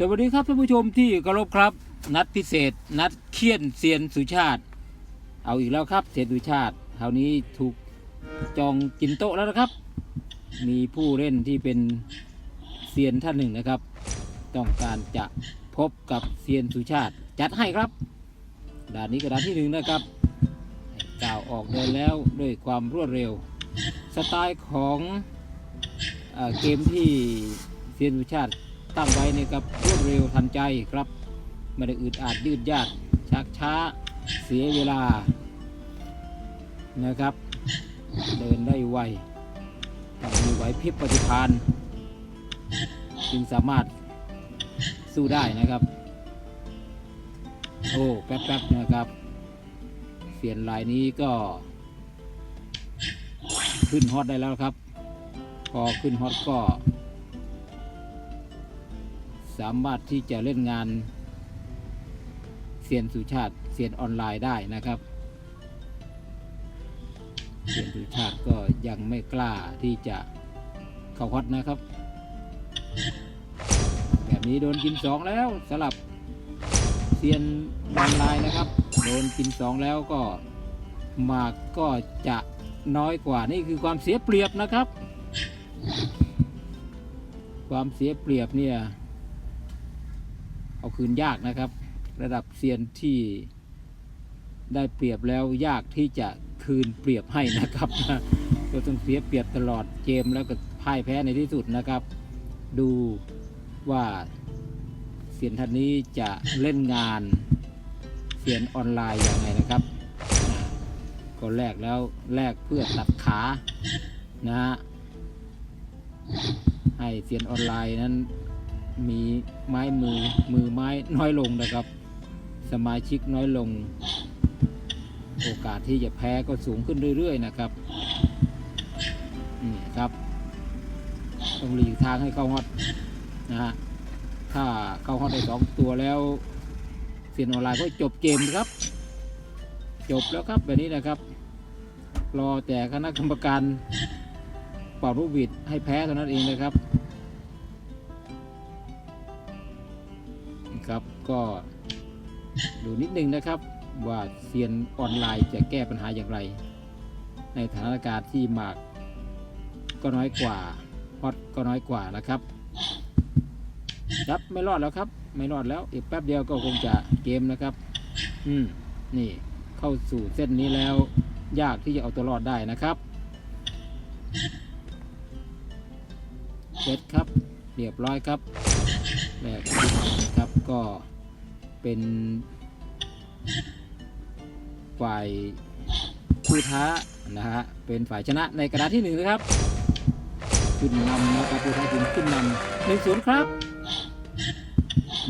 สวัสดีครับท่านผู้ชมที่เคารพครับ นัดพิเศษ นัดเคี่ยนเซียนสุชาติ เอาอีกแล้วครับเซียนสุชาติคราวนี้ถูกจองกินโต๊ะแล้วนะครับ มีผู้เล่นที่เป็นเซียนท่านหนึ่งนะครับ ต้องการจะพบกับเซียนสุชาติ จัดให้ครับด่านนี้กระดานที่หนึ่งนะครับก้าวออกเดินแล้วด้วยความรวดเร็ว สไตล์ของอเกมที่เซียนสุชาติ ตั้งไว้นี่ครับรวดเร็วทันใจครับไม่ได้อึดอัดยืดยาดชักช้าเสียเวลานะครับ เดินได้ไวต้องมีไหวพริบปฏิภาณจึงสามารถสู้ได้นะครับ โอ้แป๊บๆนะครับเสียนลายนี้ก็ ขึ้นฮอตได้แล้วครับ พอขึ้นฮอตก็ สามารถที่จะเล่นงานเซียนสุชาติเซียนออนไลน์ได้นะครับเซียนสุชาติก็ยังไม่กล้าที่จะเข้าฮอตนะครับ แบบนี้โดนกินสองแล้วสลับเซียนออนไลน์นะครับ โดนกินสองแล้วก็มากก็จะน้อยกว่านี่คือความเสียเปรียบนะครับ ความเสียเปรียบเนี่ย เอาคืนยากนะครับ ระดับเซียนที่ได้เปรียบแล้วยากที่จะคืนเปรียบให้นะครับก็ต้องเสียเปรียบตลอดเกมแล้วก็พ่ายแพ้ในที่สุดนะครับ ดูว่าเซียนท่านนี้จะเล่นงานเซียนออนไลน์อย่างไรนะครับอ่าก็แลกแล้วแลกเพื่อตัดขานะฮะให้เซียนออนไลน์นั้น มีไม้มือมือไม้น้อยลงนะครับ สมาชิกน้อยลง โอกาสที่จะแพ้ก็สูงขึ้นเรื่อย ๆ นะครับนี่ครับ ต้องหลีกทางให้เข้าฮอตนะฮะถ้าเข้าฮอตได้สองตัวแล้วเซียนออนไลน์ก็จบเกมครับ จบแล้วครับแบบนี้นะครับ รอแต่คณะกรรมการเป่าลูกบิดให้แพ้เท่านั้นเองนะครับ ครับก็ดูนิดนึงนะครับว่าเซียนออนไลน์จะแก้ปัญหาอย่างไร ในสถานการณ์ที่หมากก็น้อยกว่าฮอตก็น้อยกว่านะครับครับไม่รอดแล้วครับ ไม่รอดแล้วอีกแป๊บเดียวก็คงจะเกมนะครับ อืมนี่เข้าสู่เส้นนี้แล้ว ยากที่จะเอาตัวรอดได้นะครับเสร็จครับเรียบร้อยครับแรกนะครับ ก็เป็นฝ่ายผู้ท้านะฮะเป็นฝ่ายชนะในกระดาษที่หนึ่งนะครับขึ้นนำนะครับผู้ท้าทีมขึ้นนำหนึ่งศูนย์ครับ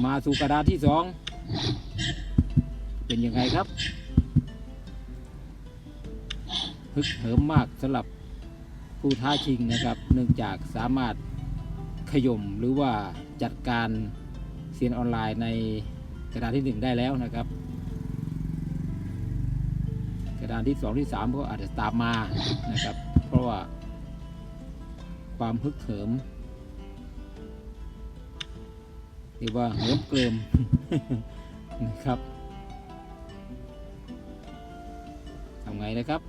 มาสู่กระดาษที่สองเป็นยังไงครับฮึกเหิมมากสำหรับผู้ท้าชิงนะครับ เนื่องจากสามารถขย่มหรือว่าจัดการ เซียนออนไลน์ในกระดานที่หนึ่งได้แล้วนะครับ กระดานที่สองที่สามก็อาจจะตามมานะครับ เพราะว่าความฮึกเหิมหรือว่าเหิมเกริมนะครับทำไงนะครับ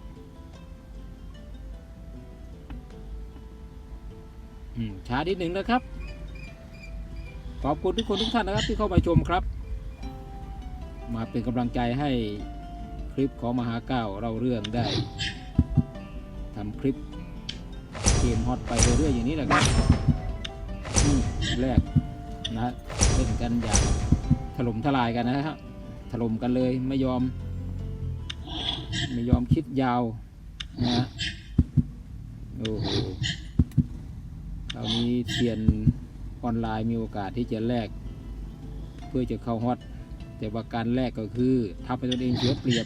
อืมช้านิดหนึ่งนะครับ ขอบคุณทุกคนทุกท่านนะครับที่เข้ามาชมครับ มาเป็นกำลังใจให้คลิปของมหาเก้าเราเรื่องได้ทำคลิปเกมฮอตไปเรื่อยๆอย่างนี้แหละครับแรกนะเล่นกันอย่างถล่มทลายกันนะครับถล่มกันเลยไม่ยอม ไม่ยอมคิดยาวนะฮะโอ้โหคราวนี้เซียน ออนไลน์มีโอกาสที่จะแลกเพื่อจะเข้าฮอตแต่ว่าการแลกก็คือทำให้ตนเองเสียเปรียบ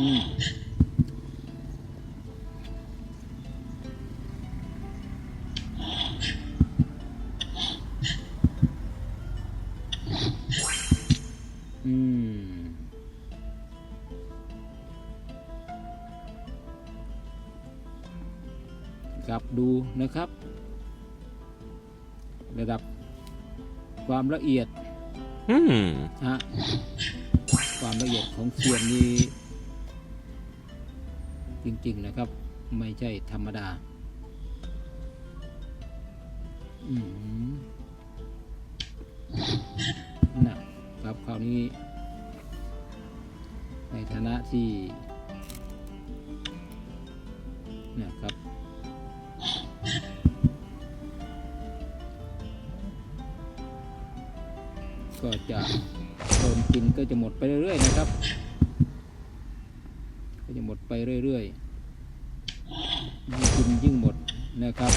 อืมอืมครับดูนะครับ ระดับความละเอียด Hmm. ฮะความละเอียดของเซียนนี้ จริง ๆ นะครับ ไม่ใช่ธรรมดา อืมนะครับคราวนี้ ในฐานะที่นะครับ จะโดนกินก็จะหมดไปเรื่อยๆนะครับ ก็จะหมดไปเรื่อยๆยิ่งกินยิ่งหมดนะครับ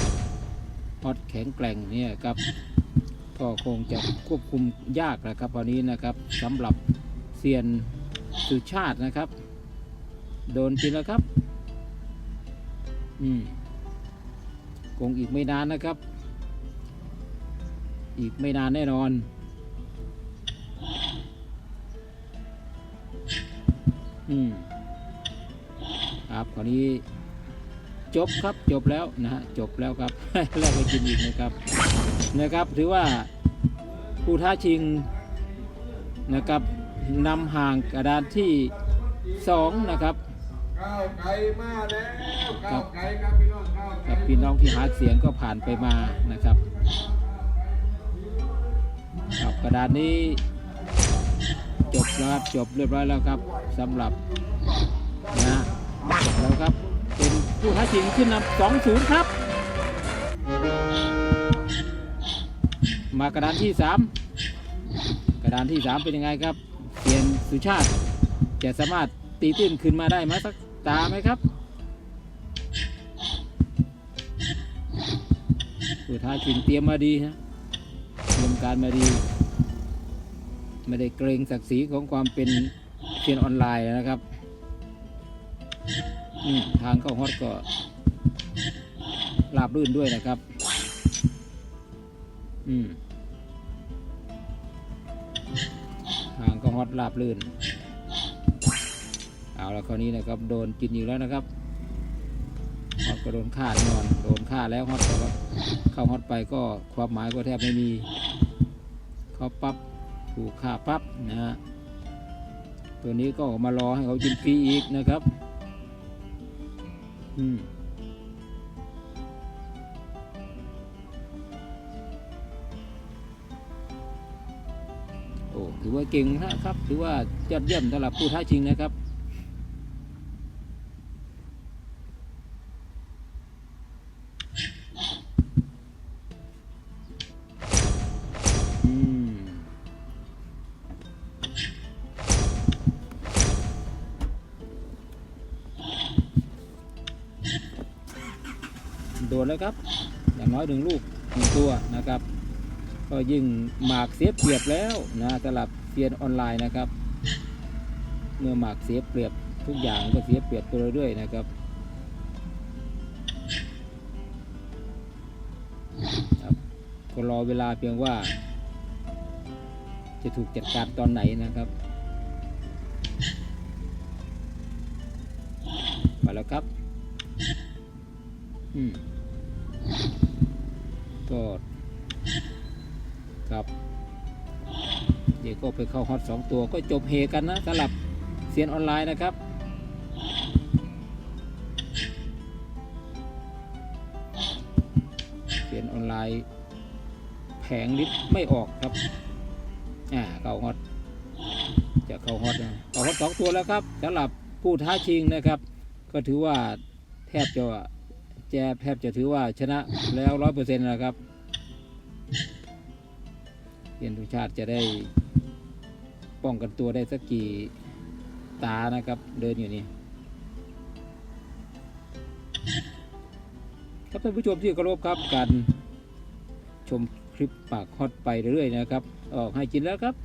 ฮอตแข็งแกร่งเนี่ยครับก็คงจะควบคุมยากนะครับวันนี้นะครับสำหรับเซียนสุชาตินะครับ โดนกินแล้วครับ อืมคงอีกไม่นานนะครับ อีกไม่นานแน่นอน อืมครับคราวนี้จบครับจบแล้วนะฮะจบแล้วครับ แล้วไปกินอีกนะครับนะครับ ถือว่าผู้ท้าชิงนะครับนำห่างกระดานที่สองนะครับก้าวไกลมาแล้วครัก้าบวไกลครับพี่น้องก้าวไกลกับพี่น้องที่หาเสียงก็ผ่านไปมานะครับกับกระดานนี้ จบแล้วครับจบเรียบร้อยแล้วครับสำหรับนะจบแล้วครับ เป็นผู้ท้าชิงขึ้นนำสองศูนย์ครับ มากระดานที่สามกระดานที่สามเป็นยังไงครับเซียนสุชาติจะสามารถตีตื้นขึ้นมาได้ไหมสักตาไหมครับผู้ท้าชิงเตรียมมาดีฮะเตรียมการมาดี ไม่ได้เกรงศักดิ์ศรีของความเป็นเซียนออนไลน์นะครับอืมทางเข้าฮอตก็ราบรื่นด้วยนะครับ อืมทางเข้าฮอตราบรื่น เอาละคราวนี้นะครับโดนกินอีกแล้วนะครับฮอตก็โดนฆ่าแน่นอน โดนฆ่าแล้วฮอตก็เข้าฮอตไปก็ความหมายก็แทบไม่มีเขาปั๊บ ถูกฆ่าปั๊บนะฮะตัวนี้ก็มารอให้เขากินฟรีอีกนะครับ อืมโอ้ถือว่าเก่งนะครับ ถือว่ายอดเยี่ยมสำหรับผู้ท้าชิงนะครับ โดนแล้วครับ อย่างน้อยหนึ่งลูกหนึ่งตัวนะครับ ก็ยิ่งหมากเสียเปรียบแล้วนะสำหรับเซียนออนไลน์นะครับ เมื่อหมากเสียเปรียบทุกอย่างก็เสียเปรียบตัวเรื่อยๆนะครับครับก็รอเวลาเพียงว่า จะถูกจัดการตอนไหนนะครับมาแล้วครับ อืม ก็ครับ เดี๋ยวก็ไปเข้าฮอตสองตัวก็จบเฮกันนะสำหรับเซียนออนไลน์นะครับเซียนออนไลน์แผงลิตไม่ออกครับอ่าเข้าฮอตจะเข้าฮอตนะเข้าฮอตสองตัวแล้วครับสำหรับผู้ท้าชิงนะครับ ก็ถือว่าแทบจะ แจแทบจะถือว่าชนะแล้วร้อยเปอร์เซ็นต์นะครับเรียนทุชาติจะได้ป้องกันตัวได้สักกี่ตานะครับเดินอยู่นี่ครับท่านผู้ชมที่เคารพครับการชมคลิปปากฮอตไปเรื่อยๆนะครับ ออกให้กินแล้วครับ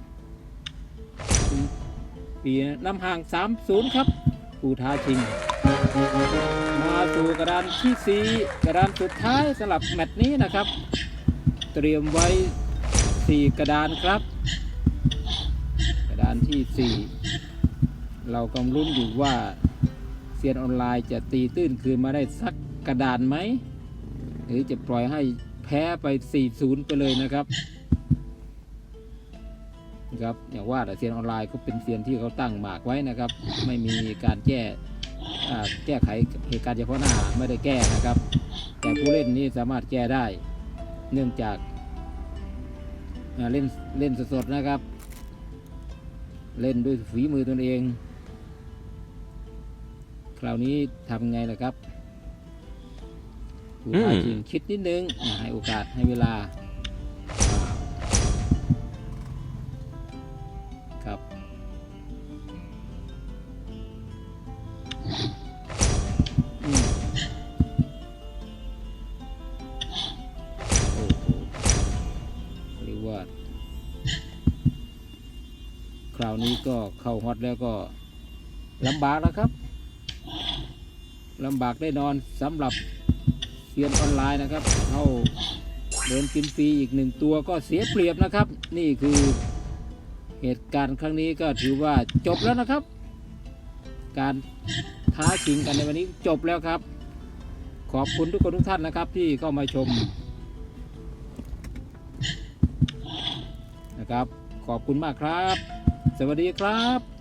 ปีน้ำห่าง 3-0 ครับผู้ท้าชิง มาสู่กระดานที่4กระดานสุดท้ายสำหรับแมตช์นี้นะครับ เตรียมไว้4กระดานครับ กระดานที่4เรากำลุ้นอยู่ว่าเซียนออนไลน์จะตีตื้นคืนมาได้สักกระดานไหม หรือจะปล่อยให้แพ้ไป 4-0 ไปเลยนะครับครับอย่างว่าแต่เซียนออนไลน์ก็เป็นเซียนที่เขาตั้งหมากไว้นะครับ ไม่มีการแก้อ่ แก้ไขเหตุการณ์เฉพาะหน้าไม่ได้แก้นะครับ แต่ผู้เล่นนี่สามารถแก้ได้ เนื่องจากอ่าเล่นเล่นสดๆนะครับ เล่นด้วยฝีมือตนเอง คราวนี้ทำไงล่ะครับผู้ท้าชิงคิดนิดนึงอ่าให้โอกาสให้เวลาาวนี้ก็เข้าฮอตแล้วก็ลำบากแล้วครับลำบากได้นอนสำหรับเซียนออนไลน์นะครับเข้าเดินกินฟรีอีกหนึ่งตัวก็เสียเปรียบนะครับ นี่คือเหตุการณ์ครั้งนี้ก็ถือว่าจบแล้วนะครับ การท้าชิงกันในวันนี้จบแล้วครับ ขอบคุณทุกคนทุกท่านนะครับที่เข้ามาชมนะครับ ขอบคุณมากครับ สวัสดีครับ